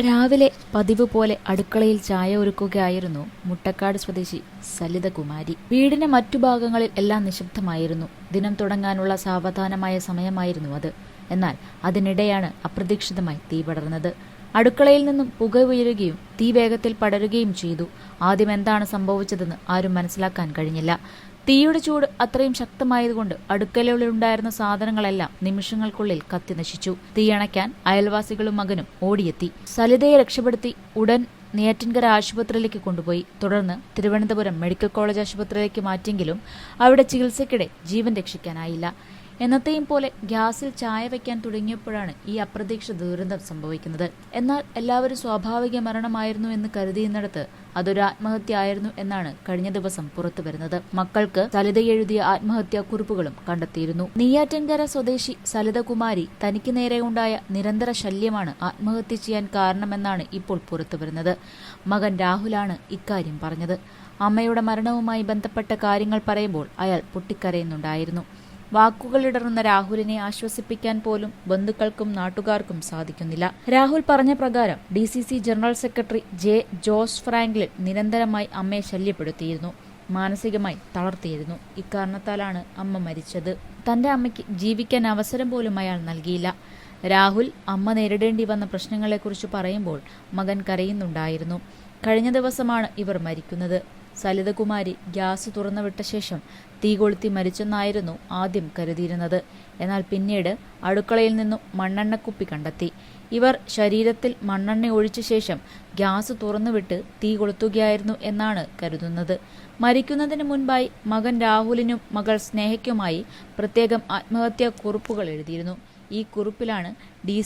രാവിലെ പതിവ് പോലെ അടുക്കളയിൽ ചായ ഒരുക്കുകയായിരുന്നു മുട്ടക്കാട് സ്വദേശി സലിതകുമാരി. വീടിന്റെ മറ്റു ഭാഗങ്ങളിൽ എല്ലാം നിശബ്ദമായിരുന്നു. ദിനം തുടങ്ങാനുള്ള സാവധാനമായ സമയമായിരുന്നു അത്. എന്നാൽ അതിനിടെയാണ് അപ്രതീക്ഷിതമായി തീ പടർന്നത്. അടുക്കളയിൽ നിന്നും പുക ഉയരുകയും തീ വേഗത്തിൽ പടരുകയും ചെയ്തു. ആദ്യം എന്താണ് സംഭവിച്ചതെന്ന് ആരും മനസ്സിലാക്കാൻ കഴിഞ്ഞില്ല. തീയുടെ ചൂട് അത്രയും ശക്തമായതുകൊണ്ട് അടുക്കളയിലുണ്ടായിരുന്ന സാധനങ്ങളെല്ലാം നിമിഷങ്ങൾക്കുള്ളിൽ കത്തി നശിച്ചു. തീയണയ്ക്കാൻ അയൽവാസികളും മകനും ഓടിയെത്തി. സലിതയെ രക്ഷപ്പെടുത്തി ഉടൻ നെയ്യാറ്റിൻകര ആശുപത്രിയിലേക്ക് കൊണ്ടുപോയി. തുടർന്ന് തിരുവനന്തപുരം മെഡിക്കൽ കോളേജ് ആശുപത്രിയിലേക്ക് മാറ്റിയെങ്കിലും അവിടെ ചികിത്സയ്ക്കിടെ ജീവൻ രക്ഷിക്കാനായില്ല. എന്നത്തെയും പോലെ ഗ്യാസിൽ ചായ വയ്ക്കാൻ തുടങ്ങിയപ്പോഴാണ് ഈ അപ്രതീക്ഷ ദുരന്തം സംഭവിക്കുന്നത്. എന്നാൽ എല്ലാവരും സ്വാഭാവിക മരണമായിരുന്നു എന്ന് കരുതിയുന്നിടത്ത് അതൊരു ആത്മഹത്യ ആയിരുന്നു എന്നാണ് കഴിഞ്ഞ ദിവസം പുറത്തു വരുന്നത്. മക്കൾക്ക് സലിത എഴുതിയ ആത്മഹത്യാ കുറിപ്പുകളും കണ്ടെത്തിയിരുന്നു. നെയ്യാറ്റൻകര സ്വദേശി സലിതകുമാരി തനിക്ക് നേരെയുണ്ടായ നിരന്തര ശല്യമാണ് ആത്മഹത്യ ചെയ്യാൻ കാരണമെന്നാണ് ഇപ്പോൾ പുറത്തു വരുന്നത്. മകൻ രാഹുലാണ് ഇക്കാര്യം പറഞ്ഞത്. അമ്മയുടെ മരണവുമായി ബന്ധപ്പെട്ട കാര്യങ്ങൾ പറയുമ്പോൾ അയാൾ പൊട്ടിക്കരയുന്നുണ്ടായിരുന്നു. വാക്കുകളിടറുന്ന രാഹുലിനെ ആശ്വസിപ്പിക്കാൻ പോലും ബന്ധുക്കൾക്കും നാട്ടുകാർക്കും സാധിക്കുന്നില്ല. രാഹുൽ പറഞ്ഞ പ്രകാരം D general secretary J Jose Franklin നിരന്തരമായി അമ്മയെ ശല്യപ്പെടുത്തിയിരുന്നു. മാനസികമായി തളർത്തിയിരുന്നു. ഇക്കാരണത്താലാണ് അമ്മ മരിച്ചത്. തന്റെ അമ്മയ്ക്ക് ജീവിക്കാൻ അവസരം പോലും അയാൾ നൽകിയില്ല. രാഹുൽ അമ്മ നേരിടേണ്ടി വന്ന പ്രശ്നങ്ങളെക്കുറിച്ച് പറയുമ്പോൾ മകൻ കരയുന്നുണ്ടായിരുന്നു. കഴിഞ്ഞ ദിവസമാണ് ഇവർ മരിക്കുന്നത്. സലിതകുമാരി ഗ്യാസ് തുറന്നുവിട്ട ശേഷം തീ കൊളുത്തി മരിച്ചെന്നായിരുന്നു ആദ്യം കരുതിയിരുന്നത്. എന്നാൽ പിന്നീട് അടുക്കളയിൽ നിന്നും മണ്ണെണ്ണക്കുപ്പി കണ്ടെത്തി. ഇവർ ശരീരത്തിൽ മണ്ണെണ്ണ ഒഴിച്ച ശേഷം ഗ്യാസ് തുറന്നുവിട്ട് തീ കൊളുത്തുകയായിരുന്നു എന്നാണ് കരുതുന്നത്. മരിക്കുന്നതിന് മുൻപായി മകൻ രാഹുലിനും മകൾ സ്നേഹയ്ക്കുമായി പ്രത്യേകം ആത്മഹത്യാ കുറിപ്പുകൾ എഴുതിയിരുന്നു. ഈ കുറിപ്പിലാണ് D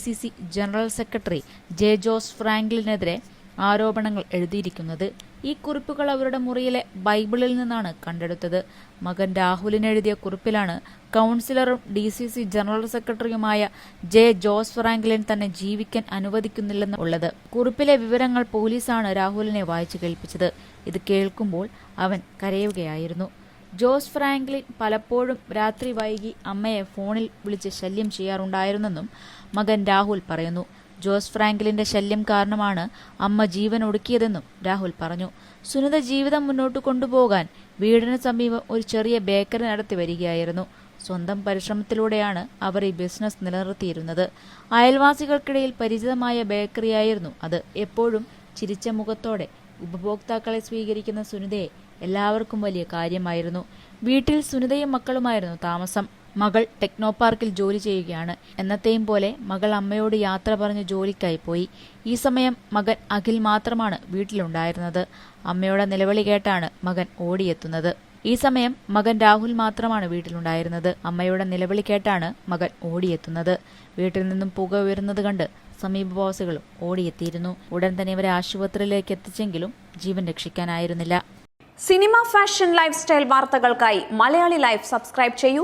general secretary J Jose ഫ്രാങ്ക്ലിനെതിരെ ആരോപണങ്ങൾ എഴുതിയിരിക്കുന്നത് ഈ കുറിപ്പുകൾ അവരുടെ മുറിയിലെ ബൈബിളിൽ നിന്നാണ് കണ്ടെടുത്തത്. മകൻ രാഹുലിന് എഴുതിയ കുറിപ്പിലാണ് കൗൺസിലറും ഡി സി സി ജനറൽ സെക്രട്ടറിയുമായ ജെ ജോസ് ഫ്രാങ്ക്ലിൻ തന്നെ ജീവിക്കാൻ അനുവദിക്കുന്നില്ലെന്ന് ഉള്ളത്. കുറിപ്പിലെ വിവരങ്ങൾ പോലീസാണ് രാഹുലിനെ വായിച്ചു കേൾപ്പിച്ചത്. ഇത് കേൾക്കുമ്പോൾ അവൻ കരയുകയായിരുന്നു. ജോസ് ഫ്രാങ്ക്ലിൻ പലപ്പോഴും രാത്രി വൈകി അമ്മയെ ഫോണിൽ വിളിച്ച് ശല്യം ചെയ്യാറുണ്ടായിരുന്നെന്നും മകൻ രാഹുൽ പറയുന്നു. ജോസ് ഫ്രാങ്കിലിന്റെ ശല്യം കാരണമാണ് അമ്മ ജീവൻ ഒടുക്കിയതെന്നും രാഹുൽ പറഞ്ഞു. സുനിത ജീവിതം മുന്നോട്ട് കൊണ്ടുപോകാൻ വീടിന് സമീപം ഒരു ചെറിയ ബേക്കറി നടത്തി വരികയായിരുന്നു. സ്വന്തം പരിശ്രമത്തിലൂടെയാണ് അവർ ഈ ബിസിനസ് നിലനിർത്തിയിരുന്നത്. അയൽവാസികൾക്കിടയിൽ പരിചിതമായ ബേക്കറിയായിരുന്നു അത്. എപ്പോഴും ചിരിച്ച മുഖത്തോടെ ഉപഭോക്താക്കളെ സ്വീകരിക്കുന്ന സുനിതയെ എല്ലാവർക്കും വലിയ കാര്യമായിരുന്നു. വീട്ടിൽ സുനിതയും മക്കളുമായിരുന്നു താമസം. മകൾ ടെക്നോ പാർക്കിൽ ജോലി ചെയ്യുകയാണ്. എന്നത്തെയും പോലെ മകൾ അമ്മയോട് യാത്ര പറഞ്ഞ് ജോലിക്കായി പോയി. ഈ സമയം മകൻ അഖിൽ മാത്രമാണ് വീട്ടിലുണ്ടായിരുന്നത്. അമ്മയുടെ നിലവിളി കേട്ടാണ് മകൻ ഓടിയെത്തുന്നത്. ഈ സമയം മകൻ രാഹുൽ മാത്രമാണ് വീട്ടിലുണ്ടായിരുന്നത്. അമ്മയുടെ നിലവിളി കേട്ടാണ് മകൻ ഓടിയെത്തുന്നത്. വീട്ടിൽ നിന്നും പുക ഉയരുന്നത് കണ്ട് സമീപവാസികളും ഓടിയെത്തിയിരുന്നു. ഉടൻ തന്നെ ഇവരെ ആശുപത്രിയിലേക്ക് എത്തിച്ചെങ്കിലും ജീവൻ രക്ഷിക്കാനായിരുന്നില്ല. സിനിമ ഫാഷൻ ലൈഫ് സ്റ്റൈൽ വാർത്തകൾക്കായി മലയാളി ലൈഫ് സബ്സ്ക്രൈബ് ചെയ്യൂ.